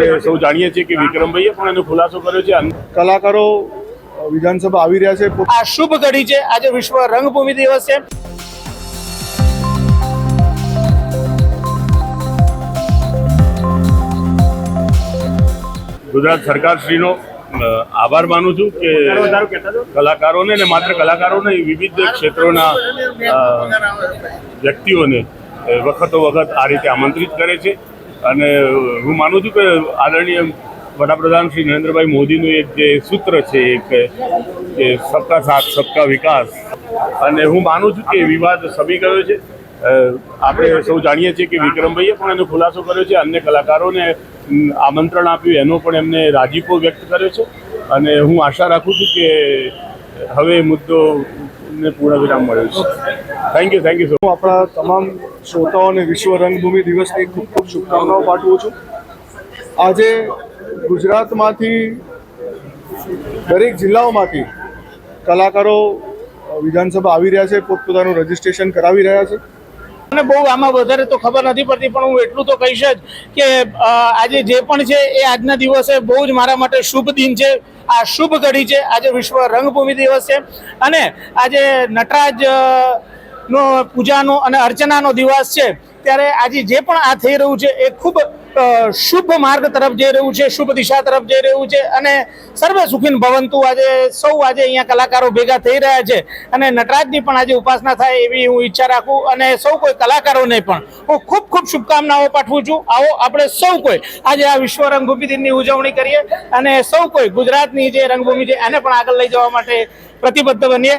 આપણે સૌ જાણીએ છીએ કે વિક્રમભાઈએ પણ એનો ખુલાસો કર્યો છે. અન- કલાકારો વિધાનસભા આવી રહ્યા છે. આ શુભ ઘડી છે. આજે વિશ્વ રંગભૂમિ દિવસ છે. ગુજરાત સરકારશ્રીનો શ્રીનો આભાર માનું છું કે કલાકારોને ને માત્ર કલાકારોને વિવિધ ક્ષેત્રોના વ્યક્તિઓને વખતો વખત આ રીતે આમંત્રિત કરે છે. અને હું માનું છું કે આદરણીય વડાપ્રધાન શ્રી નરેન્દ્રભાઈ મોદીનું એક જે સૂત્ર છે, એક કે સબકા સાથ, સબકા વિકાસ. અને હું માનું છું કે વિવાદ સમી ગયો છે. આપણે સૌ જાણીએ છીએ કે વિક્રમભાઈએ પણ એનો ખુલાસો કર્યો છે. અન્ય કલાકારોને આમંત્રણ આપ્યું, એનો પણ એમને રાજીપો વ્યક્ત કર્યો છે. અને હું આશા રાખું છું કે હવે મુદ્દો ને પૂર્ણ વિરામ મળ્યો છે. થેન્ક યુ થેન્ક યુ હું આપણા તમામ શ્રોતાઓને વિશ્વ રંગભૂમિ દિવસની ખૂબ ખૂબ શુભકામનાઓ પાઠવું છું. આજે ગુજરાતમાંથી દરેક જિલ્લાઓમાંથી કલાકારો વિધાનસભા આવી રહ્યા છે પોતપોતાનું રજીસ્ટ્રેશન કરાવી રહ્યા છે. મને બહુ આમાં વધારે તો ખબર નથી પડતી પણ હું એટલું તો કહીશ જ કે આજે જે પણ છે એ આજના દિવસે બહુ જ મારા માટે શુભ દિન છે. આ શુભ ઘડી છે. આજે વિશ્વ રંગભૂમિ દિવસ છે. અને આજે નટરાજ નો પૂજાનો અને અર્ચનાનો દિવસ છે. ત્યારે આજે જે પણ આ થઈ રહ્યું છે એ ખૂબ શુભ માર્ગ તરફ જઈ રહ્યું છે, શુભ દિશા તરફ જઈ રહ્યું છે અને સર્વે સુખીન ભવંતુ આજે, સૌ આજે અહીંયા કલાકારો ભેગા થઈ રહ્યા છે અને નટરાજની પણ આજે ઉપાસના થાય એવી હું ઈચ્છા રાખું અને સૌ કોઈ કલાકારોને પણ હું ખૂબ ખૂબ શુભકામનાઓ પાઠવું છું. આવો આપણે સૌ કોઈ આજે આ વિશ્વ રંગભૂમિ દિનની ઉજવણી કરીએ અને સૌ કોઈ ગુજરાતની જે રંગભૂમિ છે એને પણ આગળ લઈ જવા માટે પ્રતિબદ્ધ બનીએ.